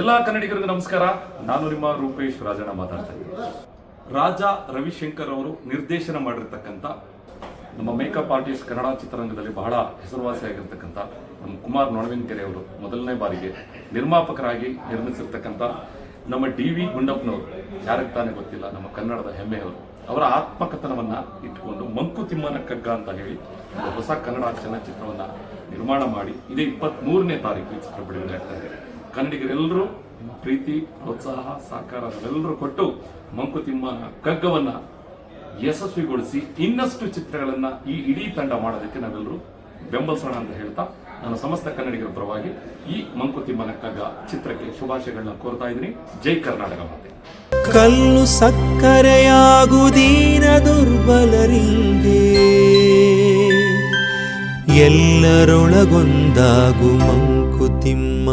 ಎಲ್ಲ ಕನ್ನಡಿಗರಿಗೂ ನಮಸ್ಕಾರ. ನಾನು ನಿಮ್ಮ ರೂಪೇಶ್ ರಾಜಣ್ಣ ಮಾತಾಡ್ತಾ ಇದ್ದೀನಿ ರಾಜ ರವಿಶಂಕರ್ ಅವರು ನಿರ್ದೇಶನ ಮಾಡಿರ್ತಕ್ಕಂಥ ನಮ್ಮ ಮೇಕಪ್ ಆರ್ಟಿಸ್ಟ್ ಕನ್ನಡ ಚಿತ್ರರಂಗದಲ್ಲಿ ಬಹಳ ಹೆಸರುವಾಸಿಯಾಗಿರ್ತಕ್ಕಂಥ ನಮ್ಮ ಕುಮಾರ್ ನೊಣವಿನಕೆರೆ ಅವರು ಮೊದಲನೇ ಬಾರಿಗೆ ನಿರ್ಮಾಪಕರಾಗಿ ನಿರ್ಮಿಸಿರ್ತಕ್ಕಂಥ ನಮ್ಮ ಡಿ ವಿ ಗುಂಡಪ್ಪನವರು, ಯಾರಿಗೆ ತಾನೇ ಗೊತ್ತಿಲ್ಲ, ನಮ್ಮ ಕನ್ನಡದ ಹೆಮ್ಮೆಯವರು, ಅವರ ಆತ್ಮಕಥನವನ್ನ ಇಟ್ಕೊಂಡು ಮಂಕುತಿಮ್ಮನ ಕಗ್ಗ ಅಂತ ಹೇಳಿ ಹೊಸ ಕನ್ನಡ ಚಲನಚಿತ್ರವನ್ನ ನಿರ್ಮಾಣ ಮಾಡಿ, ಇದೇ ಇಪ್ಪತ್ತ್ ಮೂರನೇ ತಾರೀಕು ಚಿತ್ರ ಬಿಡುಗಡೆ ಆಗ್ತಾ ಇದೆ. ಕನ್ನಡಿಗರೆಲ್ಲರೂ ಪ್ರೀತಿ, ಪ್ರೋತ್ಸಾಹ, ಸಹಕಾರ ಎಲ್ಲರೂ ಕೊಟ್ಟು ಮಂಕುತಿಮ್ಮನ ಕಗ್ಗವನ್ನ ಯಶಸ್ವಿಗೊಳಿಸಿ ಇನ್ನಷ್ಟು ಚಿತ್ರಗಳನ್ನ ಈ ಇಡೀ ತಂಡ ಮಾಡೋದಕ್ಕೆ ನಾವೆಲ್ಲರೂ ಬೆಂಬಲಿಸೋಣ ಅಂತ ಹೇಳ್ತಾ ನಾನು ಸಮಸ್ತ ಕನ್ನಡಿಗರ ಪರವಾಗಿ ಈ ಮಂಕುತಿಮ್ಮನ ಕಗ್ಗ ಚಿತ್ರಕ್ಕೆ ಶುಭಾಶಯಗಳನ್ನ ಕೋರ್ತಾ ಇದ್ದೀನಿ. ಜೈ ಕರ್ನಾಟಕ ಮಾತೆ. ಕಲ್ಲು ಸಕ್ಕರೆಯಾಗುದೀನ ದುರ್ಬಲರಿಂಗೆ ಎಲ್ಲರೊಳಗೊಂದಾಗು ಮಂಕುತಿಮ್ಮ.